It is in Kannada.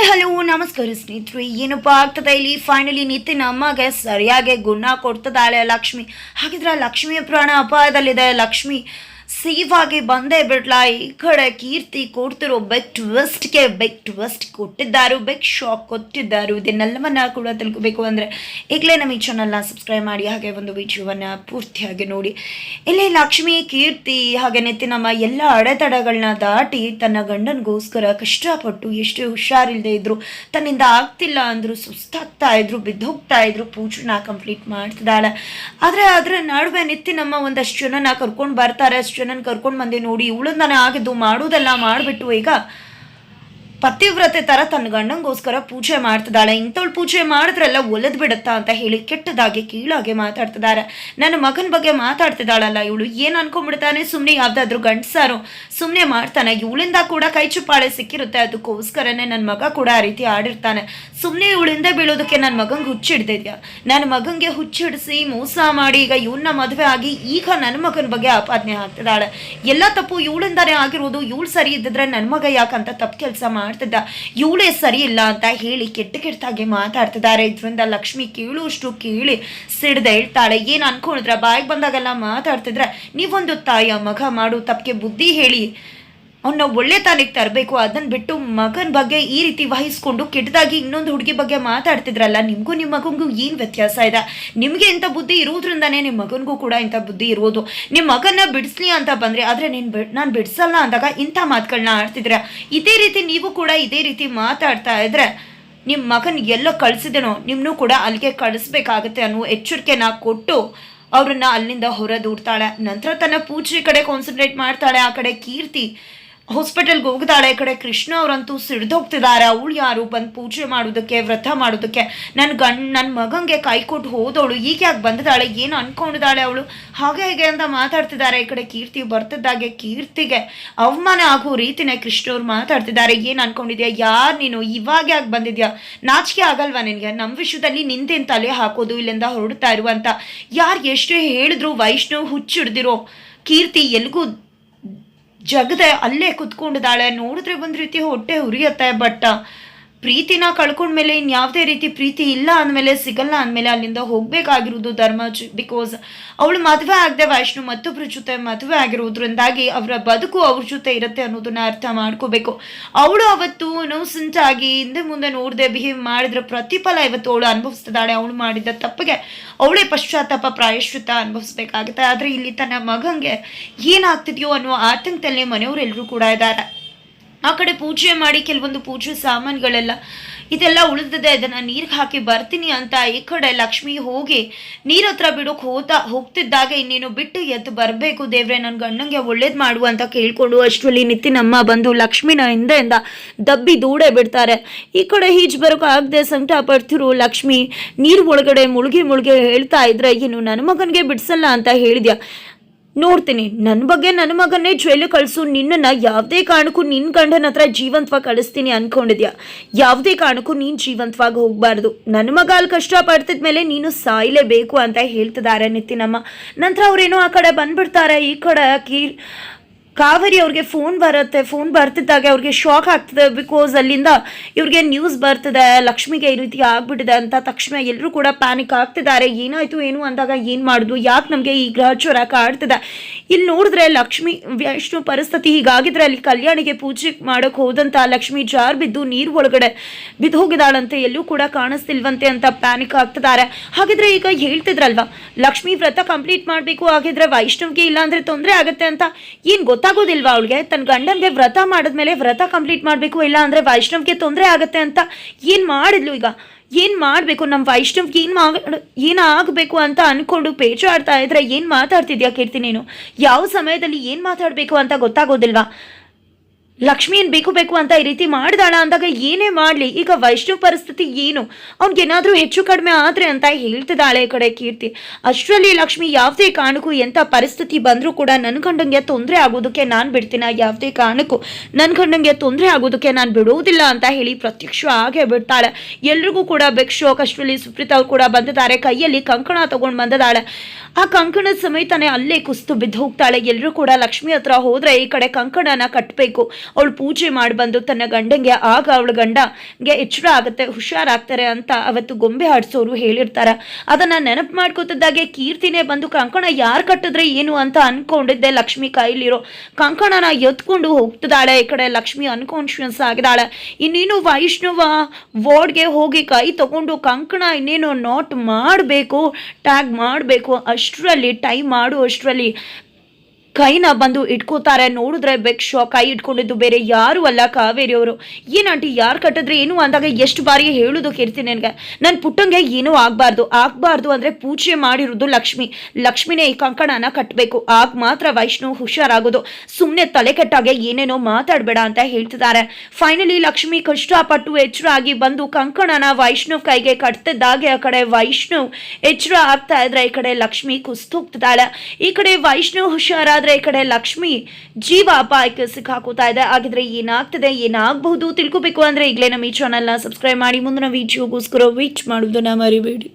ಹಾಯ್, ಹಲೋ, ನಮಸ್ಕಾರ ಸ್ನೇಹಿತರು. ಏನಪ್ಪ ಆಗ್ತದೆ ಇಲ್ಲಿ? ಫೈನಲಿ ನಿತಿನ್ ಅಮ್ಮಗೆ ಸರಿಯಾಗಿ ಗುಣ ಕೊಡ್ತದಾಳೆ ಲಕ್ಷ್ಮಿ. ಹಾಗಿದ್ರೆ ಲಕ್ಷ್ಮಿಯ ಪ್ರಾಣ ಅಪಾಯದಲ್ಲಿದೆ. ಲಕ್ಷ್ಮಿ ಸೇಫ್ ಆಗಿ ಬಂದೇ ಬಿಡ್ಲಾ ಈ ಕಡೆ ಕೀರ್ತಿ ಕೊಡ್ತಿರೋ ಬೆಕ್ ಟ್ವಿಸ್ಟ್ಗೆ ಬೆಕ್ ಟ್ವಿಸ್ಟ್ ಕೊಟ್ಟಿದ್ದಾರು. ಬೆಕ್ ಶಾಕ್ ಕೊಟ್ಟಿದ್ದಾರು. ಇದನ್ನೆಲ್ಲವನ್ನ ಕೂಡ ತಿಳ್ಕೊಬೇಕು ಅಂದರೆ ಈಗಲೇ ನಮ್ಮ ಈ ಚಾನಲ್ನ ಸಬ್ಸ್ಕ್ರೈಬ್ ಮಾಡಿ, ಹಾಗೆ ಒಂದು ವಿಡಿಯೋವನ್ನು ಪೂರ್ತಿಯಾಗಿ ನೋಡಿ. ಇಲ್ಲಿ ಲಕ್ಷ್ಮಿ, ಕೀರ್ತಿ, ಹಾಗೆ ನಮ್ಮ ಎಲ್ಲ ಅಡೆತಡೆಗಳನ್ನ ದಾಟಿ ತನ್ನ ಗಂಡನಿಗೋಸ್ಕರ ಕಷ್ಟಪಟ್ಟು ಎಷ್ಟು ಹುಷಾರಿಲ್ಲದೆ ಇದ್ರು, ತನ್ನಿಂದ ಆಗ್ತಿಲ್ಲ ಅಂದರು, ಸುಸ್ತಾಗ್ತಾ ಇದ್ರು, ಬಿದ್ದೋಗ್ತಾ ಇದ್ರು, ಪೂಜನ ಕಂಪ್ಲೀಟ್ ಮಾಡ್ತಿದ್ದಾಳೆ. ಆದರೆ ಅದರ ನಡುವೆ ನಿತ್ತಿನಮ್ಮ ಒಂದಷ್ಟು ಜನನ ಕರ್ಕೊಂಡು ಬರ್ತಾರೆ. ಜನನ ಕರ್ಕೊಂಡು ಬಂದೆ ನೋಡಿ. ಇವಳಂದಾನೆ ಆಗಿದ್ದು, ಮಾಡೋದೆಲ್ಲ ಮಾಡಿಬಿಟ್ಟು ಈಗ ಪತಿವ್ರತೆ ತರ ತನ್ನ ಗಂಡಂಗೋಸ್ಕರ ಪೂಜೆ ಮಾಡ್ತಿದ್ದಾಳೆ. ಇಂಥವ್ಳು ಪೂಜೆ ಮಾಡಿದ್ರೆಲ್ಲ ಒಲದ್ ಬಿಡುತ್ತಾ ಅಂತ ಹೇಳಿ ಕೆಟ್ಟದಾಗಿ ಕೀಳಾಗೆ ಮಾತಾಡ್ತಿದ್ದಾರೆ. ನನ್ನ ಮಗನ ಬಗ್ಗೆ ಮಾತಾಡ್ತಿದ್ದಾಳಲ್ಲ ಇವಳು. ಏನು ಅನ್ಕೊಂಡ್ಬಿಡ್ತಾನೆ? ಸುಮ್ಮನೆ ಯಾವ್ದಾದ್ರು ಗಂಡಸಾರು ಸುಮ್ಮನೆ ಮಾಡ್ತಾನೆ. ಇವಳಿಂದ ಕೂಡ ಕೈ ಚುಪ್ಪಾಳೆ ಸಿಕ್ಕಿರುತ್ತೆ. ಅದಕ್ಕೋಸ್ಕರನೇ ನನ್ನ ಮಗ ಕೂಡ ಆ ರೀತಿ ಆಡಿರ್ತಾನೆ. ಸುಮ್ಮನೆ ಇವಳಿಂದ ಬೀಳೋದಕ್ಕೆ ನನ್ನ ಮಗಂಗೆ ಹುಚ್ಚಿಡ್ದಿದ್ಯಾ? ನನ್ನ ಮಗಂಗೆ ಹುಚ್ಚಿಡಿಸಿ ಮೋಸ ಮಾಡಿ ಈಗ ಇವನ್ನ ಮದುವೆ ಆಗಿ ಈಗ ನನ್ನ ಮಗನ ಬಗ್ಗೆ ಆಪಾದನೆ ಆಗ್ತಿದ್ದಾಳೆ. ಎಲ್ಲ ತಪ್ಪು ಇವಳಿಂದಾನೇ ಆಗಿರೋದು. ಇವಳು ಸರಿ ಇದ್ದಿದ್ರೆ ನನ್ನ ಮಗ ಯಾಕಂತ ತಪ್ಪು ಕೆಲಸ ಮಾಡ್ತಿದ್ದ? ಇವಳೇ ಸರಿ ಇಲ್ಲ ಅಂತ ಹೇಳಿ ಕೆಟ್ಟ ಕೆಟ್ಟದಾಗಿ ಮಾತಾಡ್ತಿದ್ದಾರೆ. ಇದರಿಂದ ಲಕ್ಷ್ಮಿ ಕೇಳುವಷ್ಟು ಕೇಳಿ ಸಿಡ್ದೆ ಹೇಳ್ತಾಳೆ ಏನು ಅನ್ಕೊಂಡಿದ್ರ? ಬಾಯಿಗೆ ಬಂದಾಗೆಲ್ಲ ಮಾತಾಡ್ತಿದ್ರೆ ನೀವೊಂದು ತಾಯಿಯ ಮಗ ಮಾಡು, ತಪ್ಪಿಗೆ ಬುದ್ಧಿ ಹೇಳಿ. ಅವನ್ನ ಒಳ್ಳೆ ತಾನಿಗೆ ತರಬೇಕು ಅದನ್ನ ಬಿಟ್ಟು ಮಗನ ಬಗ್ಗೆ ಈ ರೀತಿ ವಹಿಸ್ಕೊಂಡು ಕೆಟ್ಟದಾಗಿ ಇನ್ನೊಂದು ಹುಡುಗಿ ಬಗ್ಗೆ ಮಾತಾಡ್ತಿದ್ರಲ್ಲ, ನಿಮಗೂ ನಿಮ್ಮ ಮಗನಿಗೂ ಏನು ವ್ಯತ್ಯಾಸ ಇದೆ? ನಿಮಗೆ ಇಂಥ ಬುದ್ಧಿ ಇರೋದ್ರಿಂದಾನೇ ನಿಮ್ಮ ಮಗನಿಗೂ ಕೂಡ ಇಂಥ ಬುದ್ಧಿ ಇರೋದು. ನಿಮ್ಮ ಮಗನ ಬಿಡಿಸ್ಲಿ ಅಂತ ಬಂದರೆ, ಆದರೆ ನೀನು ಬಿಡ್ ನಾನು ಬಿಡಿಸಲ್ಲ ಅಂದಾಗ ಇಂಥ ಮಾತುಗಳನ್ನ ಆಡ್ತಿದ್ರೆ, ಇದೇ ರೀತಿ ನೀವು ಕೂಡ ಇದೇ ರೀತಿ ಮಾತಾಡ್ತಾ ಇದ್ರೆ ನಿಮ್ಮ ಮಗನ ಎಲ್ಲೋ ಕಳಿಸಿದನೋ ನಿಮ್ಮನ್ನೂ ಕೂಡ ಅಲ್ಲಿಗೆ ಕಳಿಸ್ಬೇಕಾಗತ್ತೆ ಅನ್ನೋ ಎಚ್ಚರಿಕೆನ ಕೊಟ್ಟು ಅವರನ್ನು ಅಲ್ಲಿಂದ ಹೊರ ದೂಡ್ತಾಳೆ ನಂತರ ತನ್ನ ಪೂಜೆ ಕಡೆ ಕಾನ್ಸಂಟ್ರೇಟ್ ಮಾಡ್ತಾಳೆ, ಆ ಕಡೆ ಕೀರ್ತಿ. ಹಾಸ್ಪಿಟಲ್ಗೆ ಹೋಗ್ತಾಳೆ ಈ ಕಡೆ ಕೃಷ್ಣ ಅವರಂತೂ ಸಿಡ್ದೋಗ್ತಿದ್ದಾರೆ. ಅವಳು ಯಾರು? ಬಂದು ಪೂಜೆ ಮಾಡೋದಕ್ಕೆ, ವ್ರತ ಮಾಡೋದಕ್ಕೆ. ನನ್ನ ಗಂಡ್ ನನ್ನ ಮಗಂಗೆ ಕೈ ಕೊಟ್ಟು ಹೋದವಳು. ಈಗ ಯಾಕೆ ಬಂದಿದ್ದಾಳೆ? ಏನು ಅನ್ಕೊಂಡಿದ್ದಾಳೆ ಅವಳು? ಹಾಗೆ ಹೇಗೆ ಅಂತ ಮಾತಾಡ್ತಿದ್ದಾರೆ. ಈ ಕಡೆ ಕೀರ್ತಿ ಬರ್ತಿದ್ದಾಗೆ ಕೀರ್ತಿಗೆ ಅವಮಾನ ಆಗೋ ರೀತಿನೇ ಕೃಷ್ಣವ್ರು ಮಾತಾಡ್ತಿದ್ದಾರೆ. ಏನು ಅನ್ಕೊಂಡಿದ್ಯಾ? ಯಾರು ನೀನು? ಇವಾಗ ಯಾಕೆ ಬಂದಿದ್ಯಾ? ನಾಚಿಕೆ ಆಗಲ್ವಾ ನಿನಗೆ? ನಮ್ಮ ವಿಷಯದಲ್ಲಿ ನಿಂದೇನು ತಲೆ ಹಾಕೋದು, ಇಲ್ಲಿಂದ ಹೊರಡ್ತಾ ಇರುವಂತ ಯಾರು ಎಷ್ಟೇ ಹೇಳಿದ್ರು ವೈಷ್ಣವ್ ಹುಚ್ಚಿಡ್ದಿರೋ ಕೀರ್ತಿ ಎಲ್ಗೂ ಜಗದೆ ಅಲ್ಲೇ ಕುತ್ಕೊಂಡಿದ್ದಾಳೆ. ನೋಡಿದ್ರೆ ಒಂದು ರೀತಿ ಹೊಟ್ಟೆ ಉರಿಯತ್ತೆ ಬಟ್ ಪ್ರೀತಿನ ಕಳ್ಕೊಂಡ್ಮೇಲೆ ಇನ್ಯಾವುದೇ ರೀತಿ ಪ್ರೀತಿ ಇಲ್ಲ ಅಂದಮೇಲೆ, ಸಿಗಲ್ಲ ಅಂದಮೇಲೆ ಅಲ್ಲಿಂದ ಹೋಗಬೇಕಾಗಿರೋದು ಧರ್ಮ ಬಿಕಾಸ್ ಅವಳು ಮದುವೆ ಆಗದೆ ವೈಷ್ಣು ಮತ್ತೊಬ್ಬರ ಜೊತೆ ಮದುವೆ ಆಗಿರೋದ್ರಿಂದಾಗಿ ಅವರ ಬದುಕು ಅವ್ರ ಜೊತೆ ಇರುತ್ತೆ ಅನ್ನೋದನ್ನ ಅರ್ಥ ಮಾಡ್ಕೋಬೇಕು. ಅವಳು ಅವತ್ತು ನೋಸೆಂಟ್ ಆಗಿ ಹಿಂದೆ ಮುಂದೆ ನೋಡದೆ ಬಿಹೇವ್ ಮಾಡಿದ್ರೆ ಪ್ರತಿಫಲ ಇವತ್ತು ಅವಳು ಅನುಭವಿಸ್ತಿದ್ದಾಳೆ, ಅವಳು ಮಾಡಿದ ತಪ್ಪಿಗೆ ಅವಳೇ ಪಶ್ಚಾತ್ತಾಪ ಪ್ರಾಯಶ್ಚಿತ ಅನುಭವಿಸ್ಬೇಕಾಗುತ್ತೆ. ಆದರೆ ಇಲ್ಲಿ ತನ್ನ ಮಗಂಗೆ ಏನಾಗ್ತಿದೆಯೋ ಅನ್ನೋ ಆತಂಕದಲ್ಲಿ ಮನೆಯವರೆಲ್ಲರೂ ಕೂಡ ಇದ್ದಾರೆ. ಆ ಕಡೆ ಪೂಜೆ ಮಾಡಿ, ಕೆಲವೊಂದು ಪೂಜೆ ಸಾಮಾನುಗಳೆಲ್ಲ ಇದೆಲ್ಲ ಉಳಿದಿದೆ, ಇದನ್ನು ನೀರಿಗೆ ಹಾಕಿ ಬರ್ತೀನಿ ಅಂತ ಈ ಕಡೆ ಲಕ್ಷ್ಮಿ ಹೋಗಿ ನೀರ್ ಹತ್ರ ಬಿಡೋಕ್ ಹೋತಾ, ಹೋಗ್ತಿದ್ದಾಗ ಇನ್ನೇನು ಬಿಟ್ಟು ಎದ್ದು ಬರಬೇಕು ದೇವ್ರೆ ನನ್ನ ಗಂಡಂಗೆ ಒಳ್ಳೇದು ಮಾಡು ಅಂತ ಕೇಳ್ಕೊಂಡು ಅಷ್ಟರಲ್ಲಿ ನಿತ್ತಿನಮ್ಮ ಬಂದು ಲಕ್ಷ್ಮಿನ ಹಿಂದೆಯಿಂದ ದಬ್ಬಿ ದೂಡೆ ಬಿಡ್ತಾರೆ. ಈ ಕಡೆ ಈಜ್ ಬರೋಕೆ ಆಗದೆ ಸಂಕಟ ಪಡ್ತಿರು ಲಕ್ಷ್ಮಿ. ನೀರು ಒಳಗಡೆ ಮುಳುಗಿ ಮುಳುಗಿ ಹೇಳ್ತಾ ಇದ್ರೆ ಏನು ನನ್ನ ಮಗನಿಗೆ ಬಿಡಿಸಲ್ಲ ಅಂತ ಹೇಳಿದ್ಯಾ? ನೋಡ್ತೀನಿ. ನನ್ನ ಬಗ್ಗೆ ನನ್ನ ಮಗನ್ನೇ ಜೈಲು ಕಳಿಸು. ನಿನ್ನನ್ನ ಯಾವುದೇ ಕಾರಣಕ್ಕೂ ನಿನ್ನ ಗಂಡನ ಹತ್ರ ಜೀವಂತವಾಗಿ ಕಳಿಸ್ತೀನಿ ಅನ್ಕೊಂಡಿದ್ಯಾ? ಯಾವುದೇ ಕಾರಣಕ್ಕೂ ನೀನು ಜೀವಂತವಾಗಿ ಹೋಗಬಾರ್ದು. ನನ್ನ ಮಗ ಅಲ್ಲಿ ಕಷ್ಟ ಪಡ್ತಿದ್ಮೇಲೆ ನೀನು ಸಾಯಲೇಬೇಕು ಅಂತ ಹೇಳ್ತಿದ್ದಾರೆ ನಿತಿನಮ್ಮ ನಂತರ ಅವರೇನೋ ಆ ಕಡೆ ಬಂದ್ಬಿಡ್ತಾರೆ, ಈ ಕಡೆ ಕೀರ್ ಕಾವೇರಿ ಅವ್ರಿಗೆ ಫೋನ್ ಬರುತ್ತೆ ಫೋನ್ ಬರ್ತಿದ್ದಾಗ ಅವ್ರಿಗೆ ಶಾಕ್ ಆಗ್ತದೆ ಬಿಕಾಸ್ ಅಲ್ಲಿಂದ ಇವ್ರಿಗೆ ನ್ಯೂಸ್ ಬರ್ತಿದೆ, ಲಕ್ಷ್ಮಿಗೆ ಈ ರೀತಿ ಆಗ್ಬಿಟ್ಟಿದೆ ಅಂತ ತಕ್ಷಣ ಎಲ್ಲರೂ ಕೂಡ ಪ್ಯಾನಿಕ್ ಆಗ್ತಿದ್ದಾರೆ. ಏನಾಯ್ತು, ಏನು ಅಂದಾಗ ಏನು ಮಾಡೋದು, ಯಾಕೆ ನಮಗೆ ಈ ಗ್ರಹಚೋರ ಕಾಡ್ತಿದೆ ಇಲ್ಲಿ ನೋಡಿದ್ರೆ ಲಕ್ಷ್ಮಿ ಎಷ್ಟು ಪರಿಸ್ಥಿತಿ ಹೀಗಾಗಿದ್ರೆ ಅಲ್ಲಿ ಕಲ್ಯಾಣಿಗೆ ಪೂಜೆ ಮಾಡೋಕೆ ಹೋದಂಥ ಲಕ್ಷ್ಮಿ ಜಾರ್ ಬಿದ್ದು ನೀರು ಒಳಗಡೆ ಬಿದ್ದು ಹೋಗಿದಾಳಂತೆ ಎಲ್ಲೂ ಕೂಡ ಕಾಣಿಸ್ತಿಲ್ವಂತೆ ಅಂತ ಪ್ಯಾನಿಕ್ ಆಗ್ತಿದ್ದಾರೆ. ಹಾಗಿದ್ರೆ ಈಗ ಹೇಳ್ತಿದ್ರಲ್ವಾ, ಲಕ್ಷ್ಮಿ ವ್ರತ ಕಂಪ್ಲೀಟ್ ಮಾಡಬೇಕು, ಹಾಗಿದ್ರೆ ವೈಷ್ಣವ್ಗೆ ಇಲ್ಲಾಂದ್ರೆ ತೊಂದರೆ ಆಗುತ್ತೆ ಅಂತ? ಏನು ಗೊತ್ತಾಗೋದಿಲ್ವಾ ಅವಳಿಗೆ? ತನ್ನ ಗಂಡನಿಗೆ ವ್ರತ ಮಾಡಿದ್ಮೇಲೆ ವ್ರತ ಕಂಪ್ಲೀಟ್ ಮಾಡಬೇಕು, ಇಲ್ಲ ಅಂದರೆ ವೈಷ್ಣವ್ಗೆ ತೊಂದರೆ ಆಗುತ್ತೆ ಅಂತ ಏನು ಮಾಡಿದ್ಲು ಈಗ? ಏನು ಮಾಡಬೇಕು? ನಮ್ಮ ವೈಷ್ಣವ್ಗೆ ಏನು ಮಾ ಏನು ಆಗಬೇಕು ಅಂತ ಅಂದ್ಕೊಂಡು ಆಡ್ತಾ ಇದ್ರೆ ಏನು ಮಾತಾಡ್ತಿದ್ಯಾ ಕೀರ್ತಿ ನೀನು? ಯಾವ ಸಮಯದಲ್ಲಿ ಏನು ಮಾತಾಡಬೇಕು ಅಂತ ಗೊತ್ತಾಗೋದಿಲ್ವಾ? ಲಕ್ಷ್ಮಿ ಏನು ಬೇಕು ಬೇಕು ಅಂತ ಈ ರೀತಿ ಮಾಡ್ದಾಳ ಅಂದಾಗ ಏನೇ ಮಾಡಲಿ? ಈಗ ವೈಷ್ಣವ್ ಪರಿಸ್ಥಿತಿ ಏನು? ಅವ್ನಿಗೇನಾದರೂ ಹೆಚ್ಚು ಕಡಿಮೆ ಆದರೆ ಅಂತ ಹೇಳ್ತಿದ್ದಾಳೆ ಈ ಕಡೆ ಕೀರ್ತಿ. ಅಷ್ಟರಲ್ಲಿ ಲಕ್ಷ್ಮಿ ಯಾವುದೇ ಕಾರಣಕ್ಕೂ ಎಂಥ ಪರಿಸ್ಥಿತಿ ಬಂದರೂ ಕೂಡ ನನ್ನ ಗಂಡಂಗೆ ತೊಂದರೆ ಆಗೋದಕ್ಕೆ ನಾನು ಬಿಡ್ತೀನಿ. ಯಾವುದೇ ಕಾರಣಕ್ಕೂ ನನ್ನ ಗಂಡಂಗೆ ತೊಂದರೆ ಆಗೋದಕ್ಕೆ ನಾನು ಬಿಡೋದಿಲ್ಲ ಅಂತ ಹೇಳಿ ಪ್ರತ್ಯಕ್ಷ ಆಗೇ ಬಿಡ್ತಾಳೆ. ಎಲ್ರಿಗೂ ಕೂಡ ಬೆಕ್ ಶೋಕ್. ಅಷ್ಟರಲ್ಲಿ ಸುಪ್ರೀತ್ ಅವ್ರು ಕೂಡ ಬಂದಿದ್ದಾರೆ. ಕೈಯಲ್ಲಿ ಕಂಕಣ ತಗೊಂಡು ಬಂದಿದ್ದಾಳೆ. ಆ ಕಂಕಣದ ಸಮೇತನೇ ಅಲ್ಲೇ ಕುಸ್ತು ಬಿದ್ದು ಹೋಗ್ತಾಳೆ. ಎಲ್ಲರೂ ಕೂಡ ಲಕ್ಷ್ಮಿ ಹತ್ರ ಹೋದರೆ ಈ ಕಡೆ ಕಂಕಣನ ಕಟ್ಟಬೇಕು ಅವಳು ಪೂಜೆ ಮಾಡಿ ಬಂದು ತನ್ನ ಗಂಡಂಗೆ, ಆಗ ಅವಳ ಗಂಡಗೆ ಎಚ್ಚರ ಆಗುತ್ತೆ, ಹುಷಾರಾಗ್ತಾರೆ ಅಂತ ಅವತ್ತು ಗೊಂಬೆ ಆಡಿಸೋರು ಹೇಳಿರ್ತಾರೆ. ಅದನ್ನ ನೆನಪು ಮಾಡ್ಕೋತಿದ್ದಾಗೆ ಕೀರ್ತಿನೇ ಬಂದು, ಕಂಕಣ, ಯಾರು ಕಟ್ಟಿದ್ರೆ ಏನು ಅಂತ ಅನ್ಕೊಂಡಿದ್ದೆ ಲಕ್ಷ್ಮಿ ಕೈಲಿರೋ ಕಂಕಣನ ಎತ್ಕೊಂಡು ಹೋಗ್ತಿದ್ದಾಳೆ, ಈ ಕಡೆ ಲಕ್ಷ್ಮಿ ಅನ್ಕಾನ್ಶಿಯಸ್ ಆಗಿದ್ದಾಳೆ. ಇನ್ನೇನು ವೈಷ್ಣವ ವಾರ್ಡ್ಗೆ ಹೋಗಿ ಕೈ ತಗೊಂಡು, ಕಂಕಣ, ಇನ್ನೇನು ನಾಟ್ ಮಾಡಬೇಕು ಟ್ಯಾಗ್ ಮಾಡಬೇಕು, ಅಷ್ಟರಲ್ಲಿ ಟೈಮ್ ಮಾಡು ಅಷ್ಟರಲ್ಲಿ. ಕೈನ ಬಂದು ಇಟ್ಕೋತಾರೆ. ನೋಡಿದ್ರೆ ಬೆಕ್ ಶೋ ಕೈ ಇಟ್ಕೊಂಡಿದ್ದು ಬೇರೆ ಯಾರು ಅಲ್ಲ ಕಾವೇರಿ ಅವರು. ಆಂಟಿ, ಯಾರು ಕಟ್ಟಿದ್ರೆ, ಏನು ಅಂದಾಗ ಎಷ್ಟು ಬಾರಿ ಹೇಳೋದು ಕೇಳ್ತೀನಿ ನನಗೆ. ನನ್ನ ಪುಟ್ಟಂಗೆ ಏನೂ ಆಗಬಾರ್ದು. ಆಗಬಾರ್ದು ಅಂದರೆ ಪೂಜೆ ಮಾಡಿರೋದು ಲಕ್ಷ್ಮಿ. ಲಕ್ಷ್ಮಿನೇ ಈ ಕಂಕಣನ ಕಟ್ಟಬೇಕು ಆಗ ಮಾತ್ರ ವೈಷ್ಣು ಹುಷಾರಾಗೋದು. ಸುಮ್ಮನೆ ತಲೆ ಕೆಟ್ಟಾಗೆ ಏನೇನೋ ಮಾತಾಡಬೇಡ ಅಂತ ಹೇಳ್ತಿದ್ದಾರೆ. ಫೈನಲಿ ಲಕ್ಷ್ಮಿ ಕಷ್ಟಪಟ್ಟು ಎಚ್ಚರ ಆಗಿ ಬಂದು ಕಂಕಣನ ವೈಷ್ಣವ್ ಕೈಗೆ ಕಟ್ತಿದ್ದಾಗೆ ಆ ಕಡೆ ವೈಷ್ಣವ್ ಎಚ್ಚರ ಆಗ್ತಾ ಇದ್ರೆ ಈ ಕಡೆ ಲಕ್ಷ್ಮಿ ಕುಸ್ತೋಗ್ತಿದ್ದಾಳೆ. ಈ ಕಡೆ ವೈಷ್ಣವ್ ಹುಷಾರಾದ್ರೆ ಈ ಕಡೆ ಲಕ್ಷ್ಮಿ ಜೀವ ಅಪಾಯಕ್ಕೆ ಸಿಕ್ಕಾಕೋತಾ ಇದೆ. ಹಾಗಿದ್ರೆ ಏನಾಗ್ತದೆ, ಏನಾಗಬಹುದು ತಿಳ್ಕೋಬೇಕು ಅಂದ್ರೆ ಈಗಲೇ ನಮ್ಮ ಈ ಚಾನಲ್ನ ಸಬ್ಸ್ಕ್ರೈಬ್ ಮಾಡಿ. ಮುಂದಿನ ವಿಡಿಯೋಗೋಸ್ಕರ ವೇಟ್ ಮಾಡುವುದನ್ನ ಮರಿಬೇಡಿ.